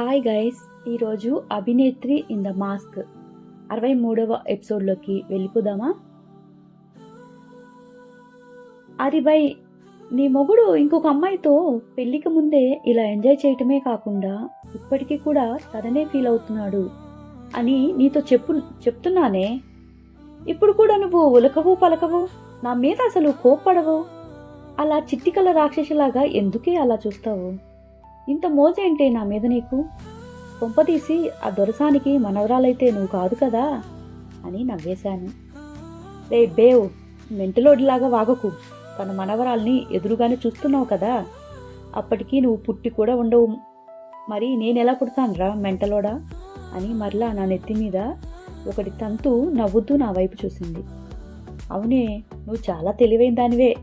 Hi guys ఈరోజు అభినేత్రి in the mask అరవై మూడవ ఎపిసోడ్లోకి వెళ్ళిపోదామా? అరి బై నీ మొగుడు ఇంకొక అమ్మాయితో పెళ్ళికి ముందే ఇలా ఎంజాయ్ చేయటమే కాకుండా ఇప్పటికీ కూడా తననే ఫీల్ అవుతున్నాడు అని నీతో చెప్పు చెప్తున్నానే. ఇప్పుడు కూడా నువ్వు ఉలకవు పలకవు నా మీద అసలు కోప్పడవు. అలా చిట్టికల రాక్షసిలాగా ఎందుకే అలా చూస్తావు? ఇంత మోజేంటే నా మీద నీకు? కొంపతీసి ఆ దొరసానికి మనవరాలైతే నువ్వు కాదు కదా? అని నవ్వేశాను. రే బేవ్ మెంటలోడిలాగా వాగకు. తన మనవరాల్ని ఎదురుగానే చూస్తున్నావు కదా? అప్పటికి నువ్వు పుట్టి కూడా ఉండవు. మరి నేనెలా పుడతానురా మెంటలోడా? అని మరలా నా నెత్తి మీద ఒకటి తంతు నవ్వుతూ నా వైపు చూసింది. అవునే నువ్వు చాలా తెలివైన దానివే.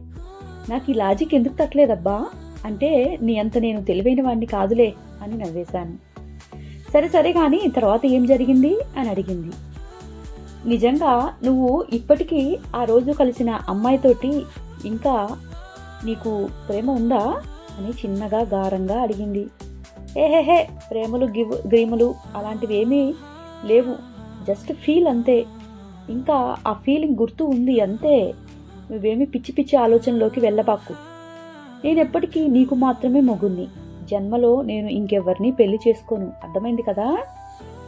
నాకు ఈ లాజిక్ ఎందుకు తట్టలేదబ్బా? అంటే నీ అంత నేను తెలివైన వాడిని కాదులే అని నవ్వేశాను. సరే సరే కానీ తర్వాత ఏం జరిగింది అని అడిగింది. నిజంగా నువ్వు ఇప్పటికీ ఆ రోజు కలిసిన అమ్మాయితోటి ఇంకా నీకు ప్రేమ ఉందా అని చిన్నగా గారంగా అడిగింది. ఏహేహే ప్రేమలు గివ్ గ్రీములు అలాంటివి ఏమీ లేవు. జస్ట్ ఫీల్ అంతే. ఇంకా ఆ ఫీలింగ్ గుర్తు ఉంది అంతే. నువ్వేమి పిచ్చి పిచ్చి ఆలోచనలోకి వెళ్ళబాకు. నేనెప్పటికీ నీకు మాత్రమే మొగుణ్ణి. జన్మలో నేను ఇంకెవరిని పెళ్ళి చేసుకోను. అర్థమైంది కదా?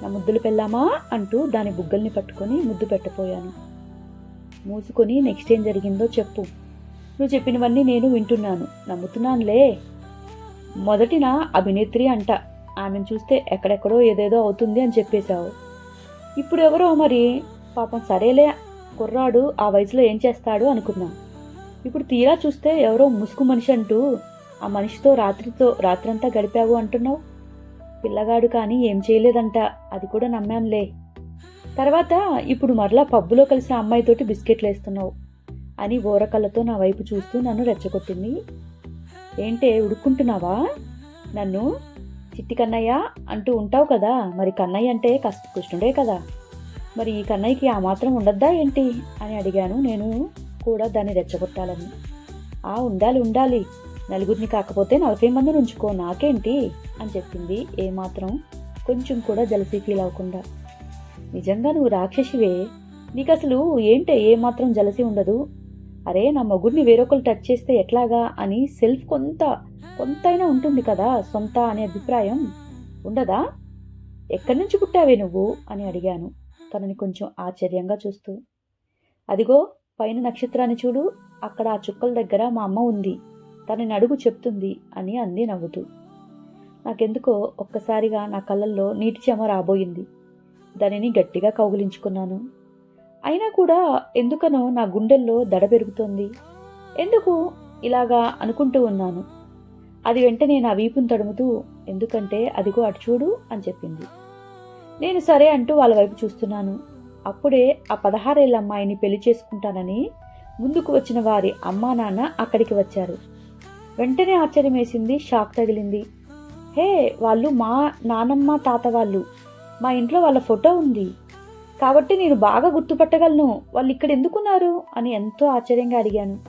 నా ముద్దులు పెళ్ళామా? అంటూ దాని బుగ్గల్ని పట్టుకొని ముద్దు పెట్టపోయాను మూసుకొని నెక్స్ట్ ఏం జరిగిందో చెప్పు. నువ్వు చెప్పినవన్నీ నేను వింటున్నాను. నమ్ముతున్నానులే. మొదటిన అభినేత్రి అంట. ఆమెను చూస్తే ఎక్కడెక్కడో ఏదేదో అవుతుంది అని చెప్పేశావు. ఇప్పుడు ఎవరో మరి? పాపం సరేలే. కుర్రాడు ఆ వయసులో ఏం చేస్తాడు అనుకున్నాం. ఇప్పుడు తీరా చూస్తే ఎవరో ముసుగు మనిషి అంటూ ఆ మనిషితో రాత్రితో రాత్రంతా గడిపావు అంటున్నావు? పిల్లగాడు కానీ ఏం చేయలేదంట. అది కూడా నమ్మానులే. తర్వాత ఇప్పుడు మరలా పబ్బులో కలిసిన అమ్మాయితోటి బిస్కెట్లు వేస్తున్నావు అని ఓరకళ్ళతో నా వైపు చూస్తూ నన్ను రెచ్చగొట్టింది. ఏంటే ఉడుక్కుంటున్నావా? నన్ను? చిట్టి కన్నయ్య అంటూ ఉంటావు కదా. మరి కన్నయ్య అంటే కష్ట కృష్ణుడే కదా. మరి ఈ కన్నయ్యకి ఆ మాత్రం ఉండద్దా ఏంటి? అని అడిగాను నేను. కూడా దాన్ని రెచ్చగొట్టాలని. ఆ ఉండాలి ఉండాలి. నలుగురిని కాకపోతే నలభై మందిని ఉంచుకో నాకేంటి? అని చెప్పింది ఏమాత్రం కొంచెం కూడా జలసీ ఫీల్ అవ్వకుండా. నిజంగా నువ్వు రాక్షసివే నీకు అసలు ఏంటే ఏమాత్రం జలసి ఉండదు? అరే నా మొగుడిని వేరొకరు టచ్ చేస్తే ఎట్లాగా అని సెల్ఫ్ కొంత కొంతైనా ఉంటుంది కదా సొంత అనే అభిప్రాయం ఉండదా? ఎక్కడి నుంచి పుట్టావే నువ్వు? అని అడిగాను తనని కొంచెం ఆశ్చర్యంగా చూస్తూ. అదిగో పైన నక్షత్రాన్ని చూడు అక్కడ ఆ చుక్కల దగ్గర మా అమ్మ ఉంది. తనని అడుగు చెప్తుంది అని అంది నవ్వుతూ. నాకెందుకో ఒక్కసారిగా నా కళ్ళల్లో నీటి చెమ రాబోయింది. దానిని గట్టిగా కౌగిలించుకున్నాను. అయినా కూడా ఎందుకనో నా గుండెల్లో దడ పెరుగుతోంది. ఎందుకు? ఇలాగా అనుకుంటూ ఉన్నాను. అది వెంటనే నా వీపును తడుముతూ ఎందుకంటే అదిగో అటు చూడు అని చెప్పింది. నేను సరే అంటూ వాళ్ళ వైపు చూస్తున్నాను. అప్పుడే ఆ పదహారేళ్ళ అమ్మాయిని పెళ్ళి చేసుకుంటానని ముందుకు వచ్చిన వారి అమ్మా నాన్న అక్కడికి వచ్చారు. వెంటనే ఆశ్చర్యం వేసింది షాక్ తగిలింది. హే వాళ్ళు మా నానమ్మ తాత వాళ్ళు. మా ఇంట్లో వాళ్ళ ఫోటో ఉంది. కాబట్టి నేను బాగా గుర్తుపట్టగలను. వాళ్ళు ఇక్కడ ఎందుకున్నారు? అని ఎంతో ఆశ్చర్యంగా అడిగాను.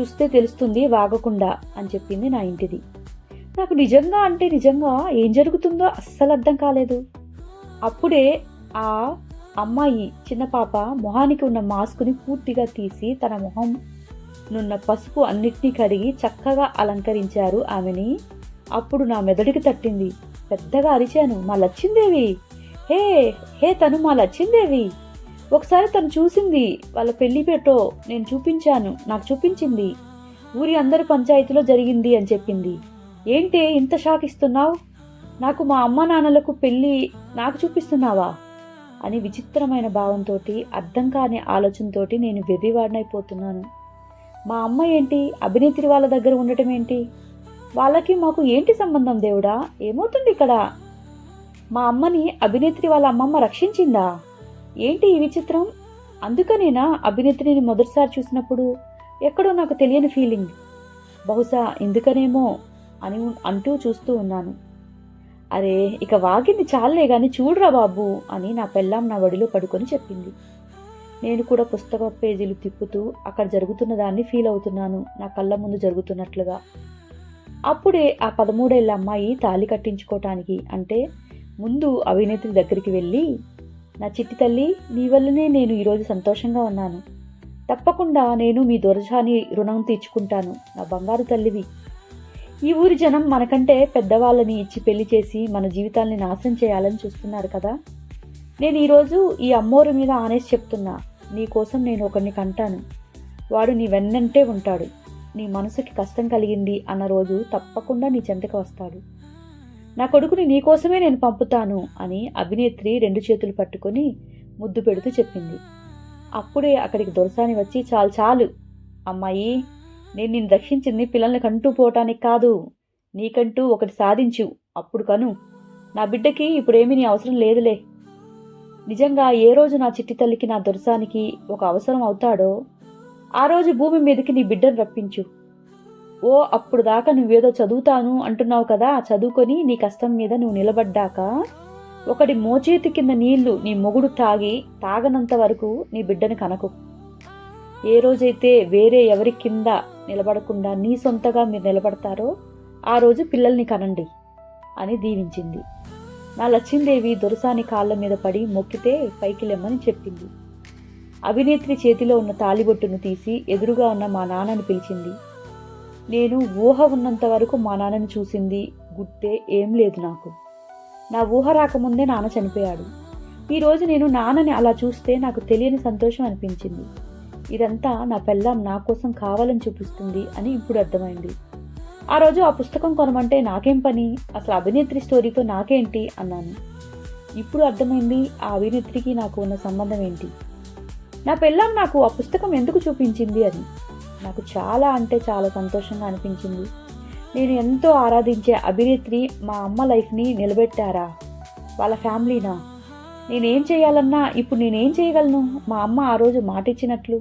చూస్తే తెలుస్తుంది వాగకుండా అని చెప్పింది నా ఇంటిది. నాకు నిజంగా అంటే నిజంగా ఏం జరుగుతుందో అస్సలు అర్థం కాలేదు. అప్పుడే ఆ అమ్మాయి చిన్న పాప మొహానికి ఉన్న మాస్క్ని పూర్తిగా తీసి తన మొహం నున్న పసుపు అన్నిటినీ కడిగి చక్కగా అలంకరించారు ఆమెని. అప్పుడు నా మెదడుకి తట్టింది. పెద్దగా అరిచాను. మా లచ్చిందేవి? హే హే తను మా లచ్చిందేవి. ఒకసారి తను చూసింది. వాళ్ళ పెళ్ళి పేటో నేను చూపించాను. నాకు చూపించింది. ఊరి అందరి పంచాయతీలో జరిగింది అని చెప్పింది. ఏంటి ఇంత షాక్ ఇస్తున్నావు? నాకు మా అమ్మ నాన్నలకు పెళ్ళి నాకు చూపిస్తున్నావా? అని విచిత్రమైన భావంతో అర్థం కాని ఆలోచనతో నేను వెర్రివాడినైపోతున్నాను మా అమ్మ ఏంటి? అభినేత్రి వాళ్ళ దగ్గర ఉండటం ఏంటి? వాళ్ళకి మాకు ఏంటి సంబంధం దేవుడా? ఏమవుతుంది ఇక్కడ? మా అమ్మని అభినేత్రి వాళ్ళ అమ్మమ్మ రక్షించిందా? ఏంటి ఈ విచిత్రం? అందుకనేనా అభినేత్రిని మొదటిసారి చూసినప్పుడు? ఎక్కడో నాకు తెలియని ఫీలింగ్. బహుశా ఎందుకనేమో అని అంటూ చూస్తూ ఉన్నాను. అరే ఇక వాగింది చాలే గాని చూడరా బాబు అని నా పెళ్ళాం నా వడిలో పడుకొని చెప్పింది. నేను కూడా పుస్తక పేజీలు తిప్పుతూ అక్కడ జరుగుతున్న దాన్ని ఫీల్ అవుతున్నాను. నా కళ్ళ ముందు జరుగుతున్నట్లుగా. అప్పుడే ఆ పదమూడేళ్ళ అమ్మాయి తాళి కట్టించుకోవటానికి అంటే ముందు అవినేత్రి దగ్గరికి వెళ్ళి నా చిట్టి తల్లి నీ వల్లనే నేను ఈరోజు సంతోషంగా ఉన్నాను. తప్పకుండా నేను మీ దొరజాని రుణం తీర్చుకుంటాను. నా బంగారు తల్లివి. ఈ ఊరి జనం మనకంటే పెద్దవాళ్ళని ఇచ్చి పెళ్ళి చేసి మన జీవితాల్ని నాశనం చేయాలని చూస్తున్నారు కదా? నేను ఈరోజు ఈ అమ్మోరు మీద ఆనేసి చెప్తున్నా. నీకోసం నేను ఒకరిని కంటాను. వాడు నీ వెన్నంటే ఉంటాడు. నీ మనసుకి కష్టం కలిగింది అన్న రోజు తప్పకుండా నీ చెంతకు వస్తాడు. నా కొడుకుని నీకోసమే నేను పంపుతాను అని అభినేత్రి రెండు చేతులు పట్టుకొని ముద్దు పెడుతూ చెప్పింది. అప్పుడే అక్కడికి దొరసాని వచ్చి చాలు చాలు అమ్మాయి నేను నిన్ను రక్షించింది పిల్లల్ని కంటూ పోవటానికి కాదు. నీకంటూ ఒకటి సాధించు. అప్పుడు కను. నా బిడ్డకి ఇప్పుడేమీ నీ అవసరం లేదులే. నిజంగా ఏ రోజు నా చిట్టి తల్లికి నా దొరసానికి ఒక అవసరం అవుతాడో ఆ రోజు భూమి మీదకి నీ బిడ్డను రప్పించు. ఓ అప్పుడు దాకా నువ్వేదో చదువుతాను అంటున్నావు కదా చదువుకొని నీ కష్టం మీద నువ్వు నిలబడ్డాక ఒకటి మోచేతి కింద నీళ్ళు నీ మొగుడు తాగి తాగనంత వరకు నీ బిడ్డని కనకు. ఏ రోజైతే వేరే ఎవరి కింద నిలబడకుండా నీ సొంతగా మీరు నిలబడతారో ఆ రోజు పిల్లల్ని కనండి అని దీవించింది. నా లచ్చిందేవి దొరసాని కాళ్ళ మీద పడి మొక్కితే పైకి లెమ్మని చెప్పింది. అభినేత్రి చేతిలో ఉన్న తాలిబొట్టును తీసి ఎదురుగా ఉన్న మా నాన్నని పిలిచింది. నేను ఊహ ఉన్నంత వరకు మా నాన్నని చూసింది గుట్టే ఏం లేదు నాకు. నా ఊహ రాకముందే నాన్న చనిపోయాడు. ఈరోజు నేను నాన్నని అలా చూస్తే నాకు తెలియని సంతోషం అనిపించింది. ఇదంతా నా పెళ్ళాం నా కోసం కావాలని చూపిస్తుంది అని ఇప్పుడు అర్థమైంది. ఆ రోజు ఆ పుస్తకం కొనమంటే నాకేం పని? అసలు అభినేత్రి స్టోరీతో నాకేంటి? అన్నాను. ఇప్పుడు అర్థమైంది ఆ అభినేత్రికి నాకు ఉన్న సంబంధం ఏంటి? నా పెళ్ళాం నాకు ఆ పుస్తకం ఎందుకు చూపించింది అని. నాకు చాలా అంటే చాలా సంతోషంగా అనిపించింది. నేను ఎంతో ఆరాధించే అభినేత్రి మా అమ్మ లైఫ్ని నిలబెట్టారా? వాళ్ళ ఫ్యామిలీనా? నేనేం చేయాలన్నా ఇప్పుడు నేనేం చేయగలను? మా అమ్మ ఆ రోజు మాట ఇచ్చినట్లు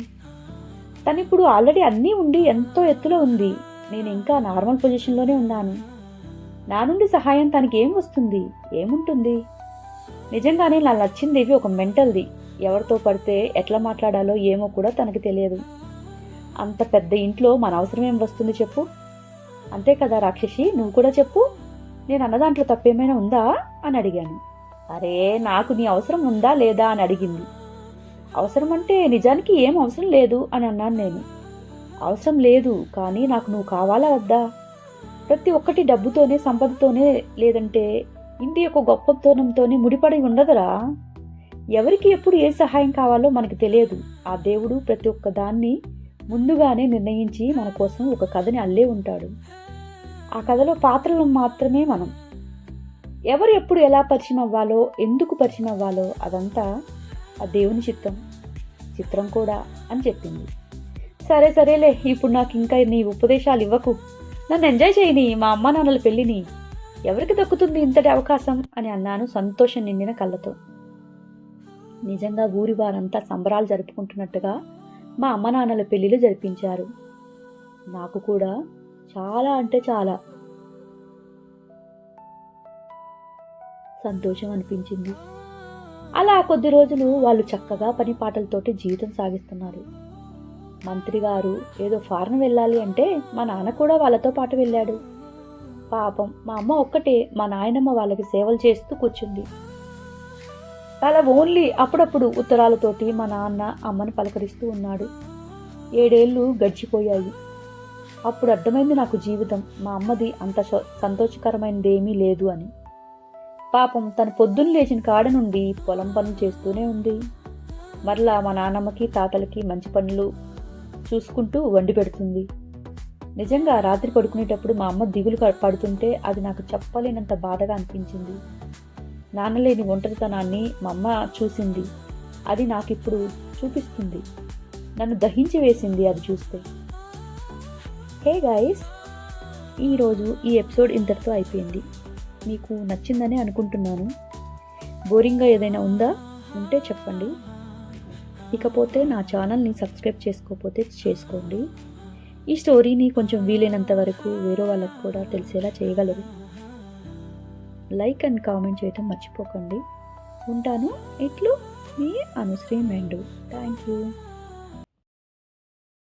తను ఇప్పుడు ఆల్రెడీ అన్నీ ఉండి ఎంతో ఎత్తులో ఉంది. నేను ఇంకా నార్మల్ పొజిషన్లోనే ఉన్నాను. నా నుండి సహాయం తనకి ఏం వస్తుంది? ఏముంటుంది? నిజంగానే నా నచ్చిందేవి ఒక మెంటల్ది. ఎవరితో పడితే ఎట్లా మాట్లాడాలో ఏమో కూడా తనకి తెలియదు. అంత పెద్ద ఇంట్లో మన అవసరం ఏం వస్తుంది చెప్పు. అంతే కదా రాక్షసి నువ్వు కూడా చెప్పు. నేను అన్న దాంట్లో తప్పేమైనా ఉందా? అని అడిగాను. అరే నాకు నీ అవసరం ఉందా లేదా అని అడిగింది. అవసరం అంటే నిజానికి ఏం అవసరం లేదు అని అన్నాను నేను. అవసరం లేదు కానీ నాకు నువ్వు కావాలా వద్దా? ప్రతి ఒక్కటి డబ్బుతోనే సంపదతోనే లేదంటే ఇంటి యొక్క గొప్పతనంతోనే ముడిపడి ఉండదురా. ఎవరికి ఎప్పుడు ఏ సహాయం కావాలో మనకు తెలియదు. ఆ దేవుడు ప్రతి ఒక్క దాన్ని ముందుగానే నిర్ణయించి మన కోసం ఒక కథని అల్లే ఉంటాడు. ఆ కథలో పాత్రలు మాత్రమే మనం. ఎవరు ఎప్పుడు ఎలా పరిచయం అవ్వాలో ఎందుకు పరిచయం అవ్వాలో అదంతా ఆ దేవుని చిత్తం చిత్రం కూడా అని చెప్పింది. సరే సరేలే ఇప్పుడు నాకు ఇంకా నీ ఉపదేశాలు ఇవ్వకు. నన్ను ఎంజాయ్ చేయని మా అమ్మ నాన్నల పెళ్ళిని ఎవరికి దక్కుతుంది ఇంతటి అవకాశం అని అన్నాను సంతోషం నిండిన కళ్ళతో. నిజంగా ఊరి వారంతా సంబరాలు జరుపుకుంటున్నట్టుగా మా అమ్మ నాన్నల పెళ్ళిళ్ళు జరిపించారు. నాకు కూడా చాలా అంటే చాలా. సంతోషం అనిపించింది అలా కొద్ది రోజులు వాళ్ళు చక్కగా పని పాటలతోటి జీవితం సాగిస్తున్నారు. మంత్రి గారు ఏదో ఫారెన్ వెళ్ళాలి అంటే మా నాన్న కూడా వాళ్ళతో పాటు వెళ్ళాడు. పాపం మా అమ్మ ఒక్కటే మా నాయనమ్మ వాళ్ళకి సేవలు చేస్తూ కూర్చుంది. అలా ఓన్లీ అప్పుడప్పుడు ఉత్తరాలతోటి మా నాన్న అమ్మను పలకరిస్తూ ఉన్నాడు. ఏడేళ్ళు గడిచిపోయాయి. అప్పుడు అర్థమైంది నాకు జీవితం మా అమ్మది అంత సంతోషకరమైనదేమీ లేదు అని. పాపం తను పొద్దున్న లేచిన కాడ నుండి పొలం పనులు చేస్తూనే ఉంది. మరలా మా నాన్నమ్మకి తాతలకి మంచి పనులు చూసుకుంటూ వండి పెడుతుంది. నిజంగా రాత్రి పడుకునేటప్పుడు మా అమ్మ దిగులు పడుతుంటే అది నాకు చెప్పలేనంత బాధగా అనిపించింది. నాన్నలేని ఒంటరితనాన్ని మా అమ్మ చూసింది. అది నాకు ఇప్పుడు చూపిస్తుంది. నన్ను దహించి వేసింది అది చూస్తే. హే గాయస్ ఈరోజు ఈ ఎపిసోడ్ ఇంతటితో అయిపోయింది. మీకు నచ్చిందని అనుకుంటున్నాను. బోరింగ్గా ఏదైనా ఉందా? ఉంటే చెప్పండి. ఇకపోతే నా ఛానల్ని సబ్స్క్రైబ్ చేసుకోకపోతే చేసుకోండి. ఈ స్టోరీని కొంచెం వీలైనంత వరకు వేరే వాళ్ళకు కూడా తెలిసేలా చేయగలరు. లైక్ అండ్ కామెంట్ చేయటం మర్చిపోకండి. ఉంటాను. ఇట్లు మీ అనుశ్రీ మెండు. Thank you.